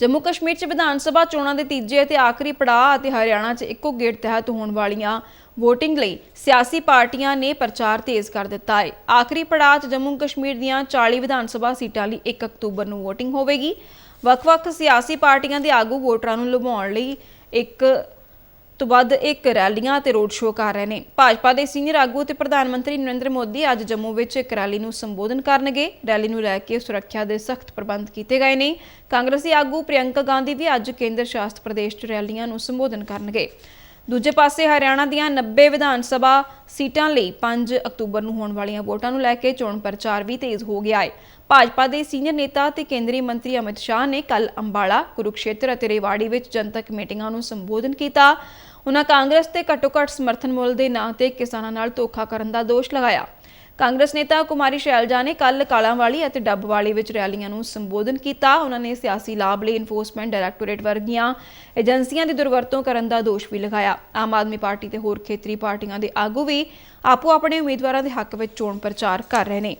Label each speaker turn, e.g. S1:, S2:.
S1: ਜੰਮੂ ਕਸ਼ਮੀਰ 'ਚ ਵਿਧਾਨ ਸਭਾ ਚੋਣਾਂ ਦੇ ਤੀਜੇ ਅਤੇ ਆਖਰੀ ਪੜਾਅ ਅਤੇ ਹਰਿਆਣਾ 'ਚ ਇੱਕੋ ਗੇਟ ਤਹਿਤ ਹੋਣ ਵਾਲੀਆਂ VOTING ਲਈ ਸਿਆਸੀ ਪਾਰਟੀਆਂ ਨੇ ਪ੍ਰਚਾਰ ਤੇਜ਼ ਕਰ ਦਿੱਤਾ ਹੈ। ਆਖਰੀ ਪੜਾਅ 'ਚ ਜੰਮੂ ਕਸ਼ਮੀਰ ਦੀਆਂ 40 ਵਿਧਾਨ ਸਭਾ ਸੀਟਾਂ ਲਈ 1 ਅਕਤੂਬਰ ਨੂੰ VOTING ਹੋਵੇਗੀ। ਵੱਖ-ਵੱਖ ਸਿਆਸੀ ਪਾਰਟੀਆਂ ਦੇ ਆਗੂ ਵੋਟਰਾਂ ਨੂੰ ਲੁਭਾਉਣ ਲਈ ਇੱਕ ਤੋਂ ਵੱਧ ਇੱਕ ਰੈਲੀਆਂ ਤੇ ਰੋਡ ਸ਼ੋਅ ਕਰ ਰਹੇ ਨੇ। ਭਾਜਪਾ ਦੇ ਸੀਨੀਅਰ ਆਗੂ ਤੇ ਪ੍ਰਧਾਨ ਮੰਤਰੀ ਨਰਿੰਦਰ ਮੋਦੀ ਅੱਜ ਜੰਮੂ ਵਿੱਚ ਇੱਕ ਰੈਲੀ ਨੂੰ ਸੰਬੋਧਨ ਕਰਨਗੇ। ਰੈਲੀ ਨੂੰ ਲੈ ਕੇ ਸੁਰੱਖਿਆ ਦੇ ਸਖਤ ਪ੍ਰਬੰਧ ਕੀਤੇ ਗਏ ਨੇ। ਕਾਂਗਰਸੀ ਆਗੂ ਪ੍ਰਿਯੰਕਾ ਗਾਂਧੀ ਵੀ ਅੱਜ ਕੇਂਦਰ ਸ਼ਾਸਤ ਪ੍ਰਦੇਸ਼ 'ਚ ਰੈਲੀਆਂ ਨੂੰ ਸੰਬੋਧਨ ਕਰਨਗੇ। ਦੂਜੇ ਪਾਸੇ ਹਰਿਆਣਾ ਦੀਆਂ 90 ਵਿਧਾਨ ਸਭਾ ਸੀਟਾਂ ਲਈ 5 ਅਕਤੂਬਰ ਨੂੰ ਹੋਣ ਵਾਲੀਆਂ ਵੋਟਾਂ ਨੂੰ ਲੈ ਕੇ ਚੋਣ ਪ੍ਰਚਾਰ ਵੀ ਤੇਜ਼ ਹੋ ਗਿਆ ਹੈ ਭਾਜਪਾ ਦੇ ਸੀਨੀਅਰ ਨੇਤਾ ਤੇ ਕੇਂਦਰੀ ਮੰਤਰੀ ਅਮਿਤ ਸ਼ਾਹ ਨੇ ਕੱਲ ਅੰਬਾਲਾ, ਕੁਰੂਕਸ਼ੇਤਰ ਅਤੇ ਰੇਵਾੜੀ ਵਿੱਚ ਜਨਤਕ ਮੀਟਿੰਗਾਂ ਨੂੰ ਸੰਬੋਧਨ ਕੀਤਾ। ਉਹਨਾਂ ਕਾਂਗਰਸ ਤੇ ਘੱਟੋ-ਘੱਟ ਸਮਰਥਨ ਮੁੱਲ ਦੇ ਨਾਂ ਤੇ ਕਿਸਾਨਾਂ ਨਾਲ ਧੋਖਾ ਕਰਨ ਦਾ ਦੋਸ਼ ਲਗਾਇਆ। ਕਾਂਗਰਸ ਨੇਤਾ ਕੁਮਾਰੀ ਸ਼ੈਲਜਾ ਨੇ ਕੱਲ ਕਾਲਾਂਵਾਲੀ ਅਤੇ ਡੱਬਵਾਲੀ ਵਿੱਚ ਰੈਲੀਆਂ ਨੂੰ ਸੰਬੋਧਨ ਕੀਤਾ। ਉਹਨਾਂ ਨੇ ਸਿਆਸੀ ਲਾਭ ਲਈ ਇਨਫੋਰਸਮੈਂਟ ਡਾਇਰੈਕਟੋਰੇਟ ਵਰਗੀਆਂ ਏਜੰਸੀਆਂ ਦੀ ਦੁਰਵਰਤੋਂ ਕਰਨ ਦਾ ਦੋਸ਼ ਵੀ ਲਗਾਇਆ। ਆਮ ਆਦਮੀ ਪਾਰਟੀ ਤੇ ਹੋਰ ਖੇਤਰੀ ਪਾਰਟੀਆਂ ਦੇ ਆਗੂ ਵੀ ਆਪੋ ਆਪਣੇ ਉਮੀਦਵਾਰਾਂ ਦੇ ਹੱਕ ਵਿੱਚ ਚੋਣ ਪ੍ਰਚਾਰ ਕਰ ਰਹੇ ਨੇ।